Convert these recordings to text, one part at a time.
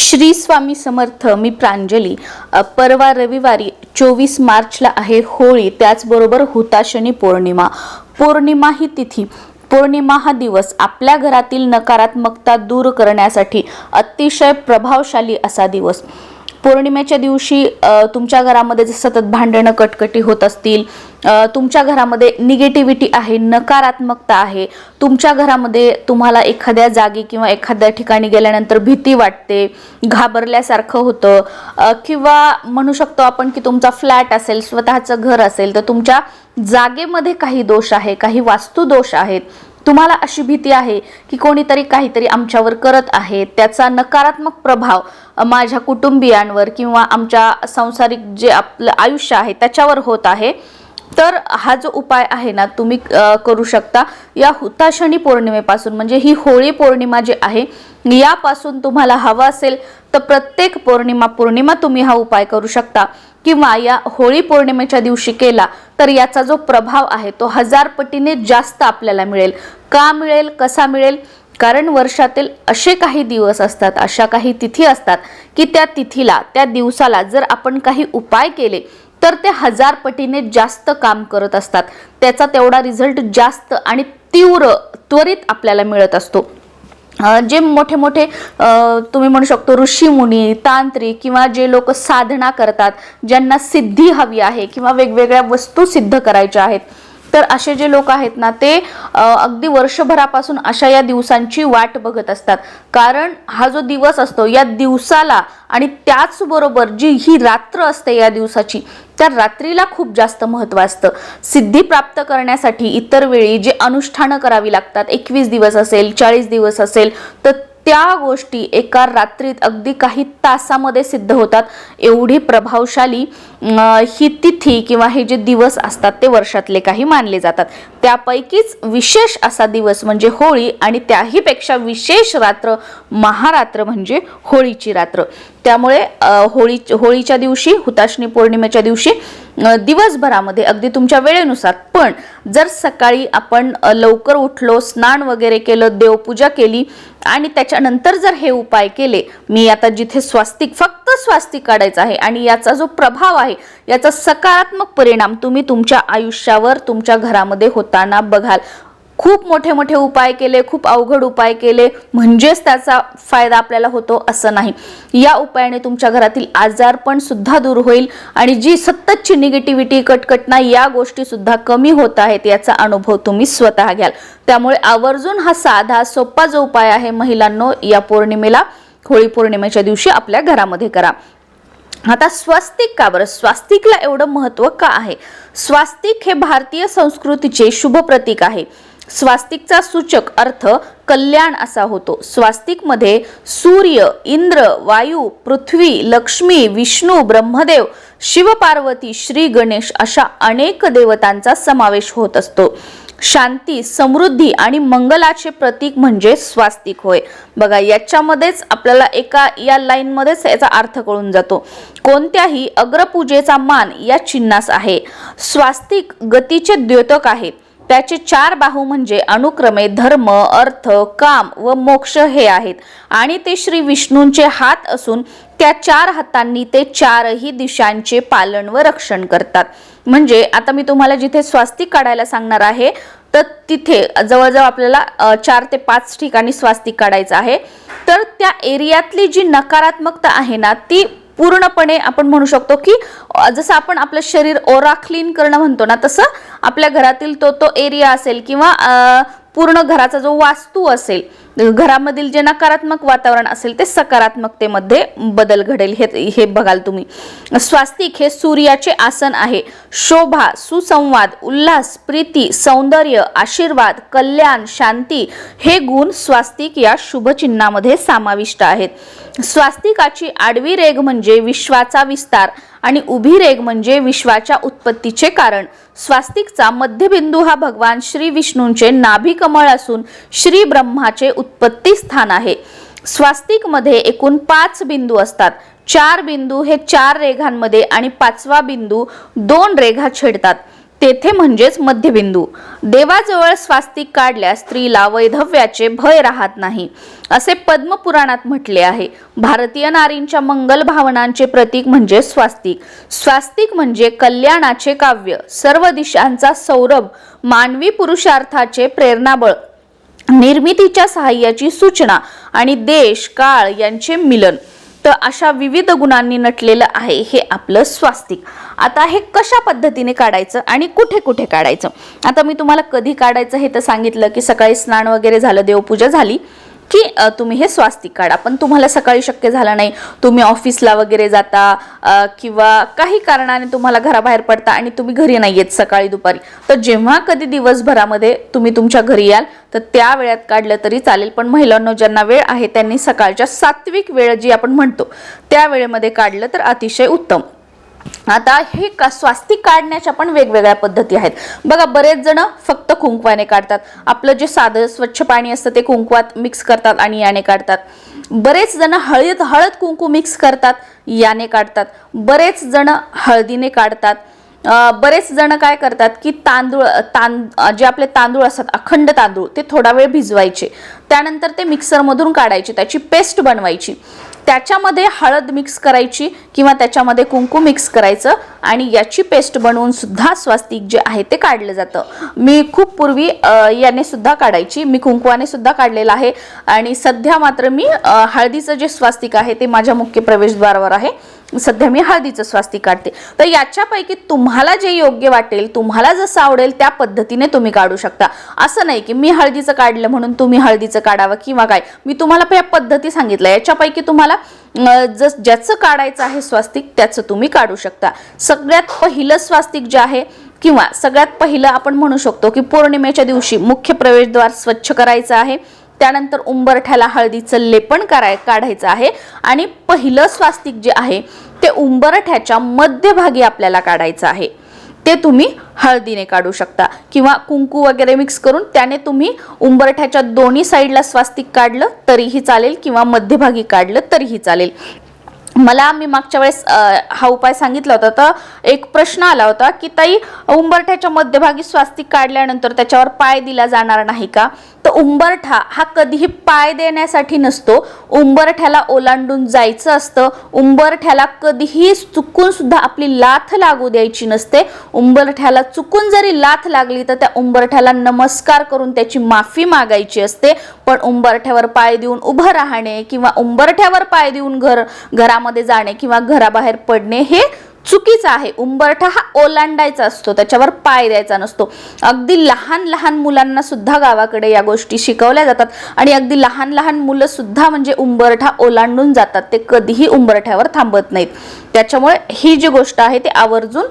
श्री स्वामी समर्थ मी प्रांजली. परवा रविवारी चोवीस मार्चला आहे होळी त्याचबरोबर हुताशनी पौर्णिमा. पौर्णिमा ही तिथी. पौर्णिमा हा दिवस आपल्या घरातील नकारात्मकता दूर करण्यासाठी अतिशय प्रभावशाली असा दिवस. पौर्णिमेच्या दिवशी तुमच्या घरामध्ये जर सतत भांडणं कटकटी होत असतील तुमच्या घरामध्ये निगेटिव्हिटी आहे नकारात्मकता आहे तुमच्या घरामध्ये तुम्हाला एखाद्या जागी किंवा एखाद्या ठिकाणी गेल्यानंतर भीती वाटते घाबरल्यासारखं होतं किंवा म्हणू शकतो आपण की तुमचा फ्लॅट असेल स्वतःचं घर असेल तर तुमच्या जागेमध्ये काही दोष आहे काही वास्तू दोष आहेत तुम्हाला अशी भीती आहे की कोणीतरी काहीतरी आमच्यावर करत आहे त्याचा नकारात्मक प्रभाव माझ्या कुटुंबियांवर किंवा आमच्या सांसारिक जे आपलं आयुष्य आहे त्याच्यावर होत आहे. तर हा जो उपाय आहे ना तुम्ही करू शकता. या हुताशनी पौर्णिमेपासून म्हणजे ही होळी पौर्णिमा जी आहे यापासून तुम्हाला हवा असेल तर प्रत्येक पौर्णिमा पौर्णिमा तुम्ही हा उपाय करू शकता. किंवा या होळी पौर्णिमेच्या दिवशी केला तर याचा जो प्रभाव आहे तो हजार पटीने जास्त आपल्याला मिळेल. का मिळेल कसा मिळेल? कारण वर्षातील असे काही दिवस असतात अशा काही तिथी असतात की त्या तिथीला त्या दिवसाला जर आपण काही उपाय केले तर ते हजार पटीने जास्त काम करत असतात. त्याचा तेवढा रिझल्ट जास्त आणि तीव्र त्वरित आपल्याला मिळत असतो. जे मोठे मोठे तुम्ही म्हणू शकतो ऋषीमुनी तांत्रिक किंवा जे लोक साधना करतात ज्यांना सिद्धी हवी आहे किंवा वेगवेगळ्या वस्तू सिद्ध करायच्या आहेत तर असे जे लोक आहेत ना ते अगदी वर्षभरापासून अशा या दिवसांची वाट बघत असतात. कारण हा जो दिवस असतो या दिवसाला आणि त्याचबरोबर जी ही रात्र असते या दिवसाची त्या रात्रीला खूप जास्त महत्त्व असतं. सिद्धी प्राप्त करण्यासाठी इतर वेळी जे अनुष्ठानं करावी लागतात एकवीस दिवस असेल चाळीस दिवस असेल तर त्या गोष्टी एका रात्रीत अगदी काही तासामध्ये सिद्ध होतात. एवढी प्रभावशाली ही तिथी किंवा हे जे दिवस असतात ते वर्षातले काही मानले जातात. त्यापैकीच विशेष असा दिवस म्हणजे होळी आणि त्याहीपेक्षा विशेष रात्र महारात्र म्हणजे होळीची रात्र. त्यामुळे होळी होळीच्या दिवशी हुताशनी पौर्णिमेच्या दिवशी दिवसभरामध्ये अगदी तुमच्या वेळेनुसार. पण जर सकाळी आपण लवकर उठलो स्नान वगैरे केलं देवपूजा केली आणि त्याच्यानंतर जर हे उपाय केले मी आता जिथे स्वास्तिक फक्त स्वास्तिक काढायचं आहे आणि याचा जो प्रभाव आहे याचा सकारात्मक परिणाम तुम्ही तुमच्या आयुष्यावर तुमच्या घरामध्ये होताना बघाल. खूप मोठे मोठे उपाय केले खूप अवघड उपाय केले म्हणजेच त्याचा फायदा आपल्याला होतो असं नाही. या उपायाने तुमच्या घरातील आजारपण सुद्धा दूर होईल आणि जी सततची निगेटिव्हिटी कटकटना या गोष्टी सुद्धा कमी होत आहेत याचा अनुभव तुम्ही स्वतः घ्याल. त्यामुळे आवर्जून हा साधा सोपा जो उपाय आहे महिलांनो या पौर्णिमेला होळी पौर्णिमेच्या दिवशी आपल्या घरामध्ये करा. आता स्वास्तिक का बरं? स्वास्तिकला एवढं महत्त्व का आहे? स्वास्तिक हे भारतीय संस्कृतीचे शुभ प्रतीक आहे. स्वास्तिकचा सूचक अर्थ कल्याण असा होतो. स्वास्तिकमध्ये सूर्य इंद्र वायू पृथ्वी लक्ष्मी विष्णू ब्रह्मदेव शिवपार्वती श्री गणेश अशा अनेक देवतांचा समावेश होत असतो. शांती समृद्धी आणि मंगलाचे प्रतीक म्हणजे स्वास्तिक होय. बघा याच्यामध्येच आपल्याला एका या लाईनमध्येच याचा अर्थ कळून जातो. कोणत्याही अग्रपूजेचा मान या चिन्हास आहे. स्वास्तिक गतीचे द्योतक आहे. त्याचे चार बाहू म्हणजे अनुक्रमे धर्म अर्थ काम व मोक्ष हे आहेत. आणि ते श्री विष्णूंचे हात असून त्या चार हातांनी ते चारही दिशांचे पालन व रक्षण करतात. म्हणजे आता मी तुम्हाला जिथे स्वास्तिक काढायला सांगणार आहे तर तिथे जवळजवळ आपल्याला चार ते पाच ठिकाणी स्वास्तिक काढायचं आहे. तर त्या एरियातली जी नकारात्मकता आहे ना ती पूर्णपणे आपण म्हणू शकतो की जसं आपण आपलं शरीर ओरा क्लीन करणं म्हणतो ना तसं आपल्या घरातील तो तो एरिया असेल किंवा पूर्ण घराचा जो वास्तू असेल घरामधील जे नकारात्मक वातावरण असेल ते सकारात्मकतेमध्ये बदल घडेल. हे हे बघाल तुम्ही. स्वास्तिक हे सूर्याचे आसन आहे. शोभा सुसंवाद उल्हास प्रीती सौंदर्य आशीर्वाद कल्याण शांती हे गुण स्वास्तिक या शुभचिन्हामध्ये समाविष्ट आहेत. स्वास्तिकाची आडवी रेघ म्हणजे विश्वाचा विस्तार आणि उभी रेघ म्हणजे विश्वाच्या उत्पत्तीचे कारण. स्वास्तिकचा मध्यबिंदू हा भगवान श्री विष्णूंचे नाभिकमळ असून श्री ब्रह्माचे उत्पत्ती स्थान आहे. स्वास्तिकमध्ये एकूण पाच बिंदू असतात. चार बिंदू हे चार रेघांमध्ये आणि पाचवा बिंदू दोन रेघा छेडतात. तेथे म्हणजेच मध्यबिंदू. देवाजवळ स्वास्तिक काढल्यास स्त्रीला वैधव्याचे भय राहत नाही असे पद्मपुराणात म्हटले आहे. भारतीय नारींच्या मंगल भावनांचे प्रतीक म्हणजे स्वास्तिक. स्वास्तिक म्हणजे कल्याणाचे काव्य सर्व दिशांचा सौरभ मानवी पुरुषार्थाचे प्रेरणाबळ निर्मितीच्या सहाय्याची सूचना आणि देश काळ यांचे मिलन. तर अशा विविध गुणांनी नटलेलं आहे हे आपलं स्वास्तिक. आता हे कशा पद्धतीने काढायचं आणि कुठे कुठे काढायचं? आता मी तुम्हाला कधी काढायचं हे तर सांगितलं की सकाळी स्नान वगैरे झालं देवपूजा झाली. की तुम्ही हे स्वास्तिक काढा. पण तुम्हाला सकाळी शक्य झालं नाही. तुम्ही ऑफिसला वगैरे जाता किंवा काही कारणाने तुम्हाला घराबाहेर पडता आणि तुम्ही घरी नाही येत सकाळी दुपारी तर जेव्हा कधी दिवसभरामध्ये तुम्ही तुमच्या घरी याल तर त्या वेळात काढलं तरी चालेल. पण महिलांना ज्यांना वेळ आहे त्यांनी सकाळच्या सात्विक वेळ जी आपण म्हणतो त्या वेळेमध्ये काढलं तर अतिशय उत्तम. आता हे का स्वास्तिक काढण्याच्या पण वेगवेगळ्या पद्धती आहेत. बघा बरेच जण फक्त कुंकवाने काढतात. आपलं जे साधं स्वच्छ पाणी असतं ते कुंकवात मिक्स करतात आणि याने काढतात. बरेच जण हळद हळद कुंकू मिक्स करतात याने काढतात. बरेच जण हळदीने काढतात. बरेच जण काय करतात की तांदूळ तां जे आपले तांदूळ असतात अखंड तांदूळ ते थोडा वेळ भिजवायचे. त्यानंतर ते मिक्सरमधून काढायचे त्याची पेस्ट बनवायची. त्याच्यामध्ये हळद मिक्स करायची किंवा त्याच्यामध्ये कुंकू मिक्स करायचं आणि याची पेस्ट बनवून सुद्धा स्वास्तिक जे आहे ते काढलं जातं. मी खूप पूर्वी याने सुद्धा काढायची. मी कुंकुवाने सुद्धा काढलेलं आहे. आणि सध्या मात्र मी हळदीचं जे स्वास्तिक आहे ते माझ्या मुख्य प्रवेशद्वारावर आहे. सध्या मी हळदीचं स्वास्तिक काढते. तर याच्यापैकी तुम्हाला जे योग्य वाटेल तुम्हाला जसं आवडेल त्या पद्धतीने तुम्ही काढू शकता. असं नाही की मी हळदीचं काढलं म्हणून तुम्ही हळदीचं काढावं किंवा काय. मी तुम्हाला या पद्धती सांगितल्या. याच्यापैकी तुम्हाला जस ज्याचं काढायचं आहे स्वास्तिक त्याचं तुम्ही काढू शकता. सगळ्यात पहिलं स्वास्तिक जे आहे किंवा सगळ्यात पहिलं आपण म्हणू शकतो की पौर्णिमेच्या दिवशी मुख्य प्रवेशद्वार स्वच्छ करायचं आहे. त्यानंतर उंबरठ्याला हळदीचं लेपन कराय काढायचं आहे. आणि पहिलं स्वास्तिक जे आहे ते उंबरठ्याच्या मध्यभागी आपल्याला काढायचं आहे. ते तुम्ही हळदीने काढू शकता. किंवा कुंकू वगैरे मिक्स करून त्याने तुम्ही उंबरठ्याच्या दोन्ही साईडला स्वास्तिक काढलं तरीही चालेल. किंवा मध्यभागी काढलं तरीही चालेल. मला मी मागच्या वेळेस हा उपाय सांगितला होता. तर एक प्रश्न आला होता की ताई उंबरठ्याच्या मध्यभागी स्वास्तिक काढल्यानंतर त्याच्यावर पाय दिला जाणार नाही का? तर उंबरठा हा कधीही पाय देण्यासाठी नसतो. उंबरठ्याला ओलांडून जायचं असतं. उंबरठ्याला कधीही चुकून सुद्धा आपली लाथ लागू द्यायची नसते. उंबरठ्याला चुकून जरी लाथ लागली तर त्या उंबरठ्याला नमस्कार करून त्याची माफी मागायची असते. पण उंबरठ्यावर पाय देऊन उभं राहणे किंवा उंबरठ्यावर पाय देऊन घर घरामध्ये जाणे किंवा घराबाहेर पडणे हे चुकीचा आहे. उंबरठा हा ओलांडायचा असतो. त्याच्यावर पाय द्यायचा नसतो. अगदी लहान लहान मुलांना सुद्धा गावाकडे या गोष्टी शिकवल्या जातात. आणि अगदी लहान लहान मुलं सुद्धा म्हणजे उंबरठा ओलांडून जातात. ते कधीही उंबरठ्यावर थांबत नाहीत. त्याच्यामुळे ही जी गोष्ट आहे ती आवर्जून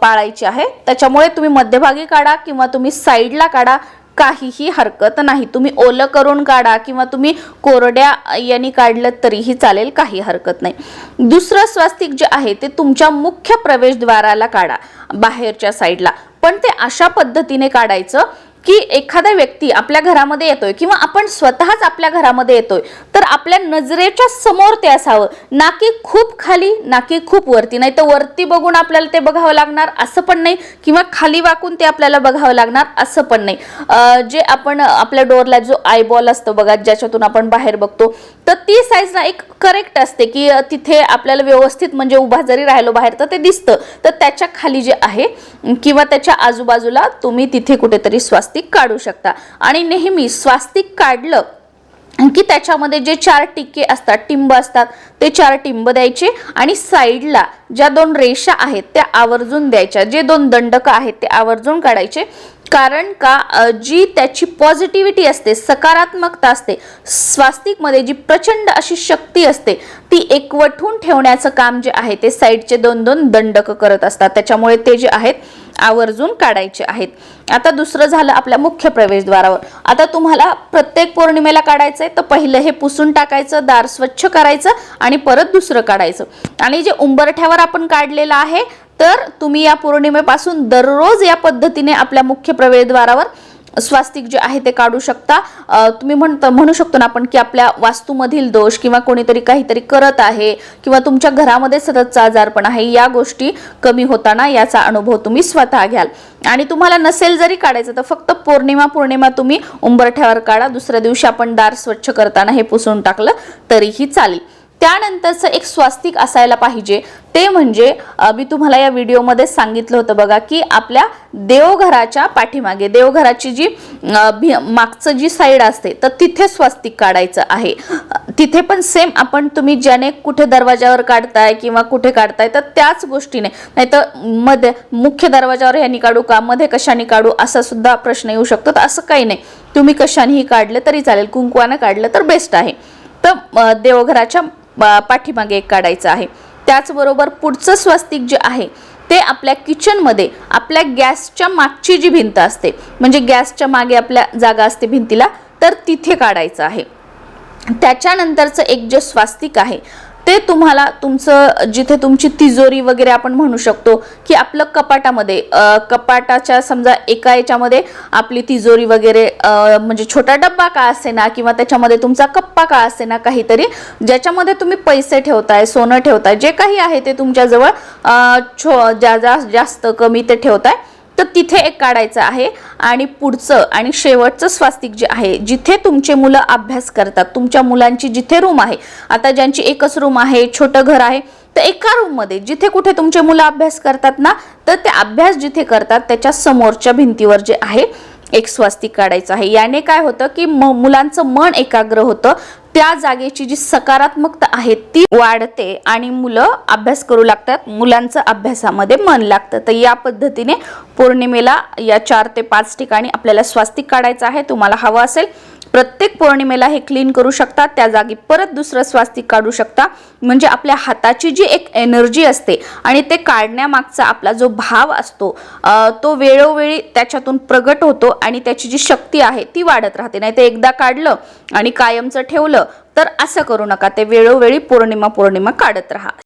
पाळायची आहे. त्याच्यामुळे तुम्ही मध्यभागी काढा किंवा तुम्ही साईडला काढा. काहीही हरकत नाही. तुम्ही ओलं करून काढा किंवा तुम्ही कोरड्या यांनी काढलं तरीही चालेल काही हरकत नाही. दुसरं स्वास्तिक जे आहे ते तुमच्या मुख्य प्रवेशद्वाराला काढा बाहेरच्या साईडला. पण ते अशा पद्धतीने काढायचं की एखादा व्यक्ती आपल्या घरामध्ये येतोय किंवा आपण स्वतःच आपल्या घरामध्ये येतोय तर आपल्या नजरेच्या समोर ते असावं. ना की खूप खाली ना की खूप वरती. नाही तर वरती बघून आपल्याला ते बघावं लागणार असं पण नाही. किंवा खाली वाकून ते आपल्याला बघावं लागणार असं पण नाही. जे आपण आपल्या डोरला जो आयबॉल असतो बघा ज्याच्यातून आपण बाहेर बघतो तर ती साईज ना एक करेक्ट असते की तिथे आपल्याला व्यवस्थित म्हणजे उभा जरी राहिलो बाहेर तर ते दिसतं. तर त्याच्याखाली जे आहे किंवा त्याच्या आजूबाजूला तुम्ही तिथे कुठेतरी स्वास्तिक काढू शकता. आणि नेहमी स्वास्तिक काढलं की त्याच्यामध्ये जे चार टिके असतात टिंब असतात ते चार टिंब द्यायचे आणि साईडला ज्या दोन रेषा आहेत त्या आवर्जून द्यायच्या. जे दोन दंडक आहेत ते आवर्जून काढायचे. कारण का? जी त्याची पॉझिटिव्हिटी असते सकारात्मकता असते स्वास्तिकमध्ये जी प्रचंड अशी शक्ती असते ती एकवटून ठेवण्याचं काम जे आहे ते साईडचे दोन दोन दंडक करत असतात. त्याच्यामुळे ते जे आहेत आवर्जून काढायचे आहेत. आता दुसरं झालं आपल्या मुख्य प्रवेशद्वारावर. आता तुम्हाला प्रत्येक पौर्णिमेला काढायचं आहे तर पहिलं हे पुसून टाकायचं दार स्वच्छ करायचं आणि परत दुसरं काढायचं. आणि जे उंबरठ्यावर आपण काढलेलं आहे तर तुम्ही या पौर्णिमेपासून दररोज या पद्धतीने आपल्या मुख्य प्रवेशद्वारावर स्वास्तिक जे आहे ते काढू शकता. तुम्ही म्हणता म्हणू शकतो ना आपण की आपल्या वास्तूमधील दोष किंवा कोणीतरी काहीतरी करत आहे किंवा तुमच्या घरामध्ये सततचा आजारपण आहे या गोष्टी कमी होताना याचा अनुभव तुम्ही स्वतः घ्याल. आणि तुम्हाला नसेल जरी काढायचं तर फक्त पौर्णिमा पौर्णिमा तुम्ही उंबरठ्यावर काढा. दुसऱ्या दिवशी आपण दार स्वच्छ करताना हे पुसून टाकलं तरीही चालेल. त्यानंतरचं एक स्वास्तिक असायला पाहिजे. ते म्हणजे मी तुम्हाला या व्हिडिओमध्ये सांगितलं होतं बघा की आपल्या देवघराच्या पाठीमागे देवघराची जी मागचं जी साईड असते तर तिथे स्वास्तिक काढायचं आहे. तिथे पण सेम आपण तुम्ही ज्याने कुठे दरवाजावर काढताय किंवा कुठे काढताय तर त्याच गोष्टीने. नाही तर मध्ये मुख्य दरवाजावर ह्यानी काढू का? मध्ये कशाने काढू? असा सुद्धा प्रश्न येऊ शकतो. तर असं काही नाही. तुम्ही कशानेही काढलं तरी चालेल. कुंकवानं काढलं तर बेस्ट आहे. तर देवघराच्या पाठीमागे एक काढायचं आहे. त्याचबरोबर पुढचं स्वस्तिक जे आहे ते आपल्या किचनमध्ये आपल्या गॅसच्या मागची जी भिंत असते म्हणजे गॅसच्या मागे आपल्या जागा असते भिंतीला तर तिथे काढायचं आहे. त्याच्यानंतरचं एक जे स्वास्तिक आहे ते तुम्हाला तुमचं जिथे तुमची तिजोरी वगैरे आपण म्हणू शकतो की आपलं कपाटामध्ये कपाटाच्या समजा एका याच्यामध्ये आपली तिजोरी वगैरे म्हणजे छोटा डब्बा का असे ना किंवा त्याच्यामध्ये तुमचा कप्पा का असे ना काहीतरी ज्याच्यामध्ये तुम्ही पैसे ठेवताय सोनं ठेवताय जे काही आहे ते तुमच्याजवळ छो जा जा- जास्त कमी ते ठेवताय तर तिथे एक काढायचं आहे आणि पुढचं आणि शेवटचं स्वास्तिक जे आहे जिथे तुमचे मुलं अभ्यास करतात तुमच्या मुलांची जिथे रूम आहे आता ज्यांची एकच रूम आहे छोटं घर आहे तर एका रूममध्ये जिथे कुठे तुमचे मुलं अभ्यास करतात ना तर ते अभ्यास जिथे करतात त्याच्या समोरच्या भिंतीवर जे आहे एक स्वास्तिक काढायचं आहे. याने काय होतं की मुलांचं मन एकाग्र होतं. त्या जागेची जी सकारात्मकता आहे ती वाढते आणि मुलं अभ्यास करू लागतात. मुलांचं अभ्यासामध्ये मन लागतं. तर या पद्धतीने पौर्णिमेला या चार ते पाच ठिकाणी आपल्याला स्वास्तिक काढायचं आहे. तुम्हाला हवं असेल प्रत्येक पौर्णिमेला हे क्लीन करू शकता त्या जागी परत दुसरं स्वास्तिक काढू शकता. म्हणजे आपल्या हाताची जी एक एनर्जी असते आणि ते काढण्यामागचा आपला जो भाव असतो तो वेळोवेळी त्याच्यातून प्रगट होतो आणि त्याची जी शक्ती आहे ती वाढत राहते. नाही ते एकदा काढलं आणि कायमचं ठेवलं तर असं करू नका. ते वेळोवेळी पौर्णिमा पौर्णिमा काढत राहा.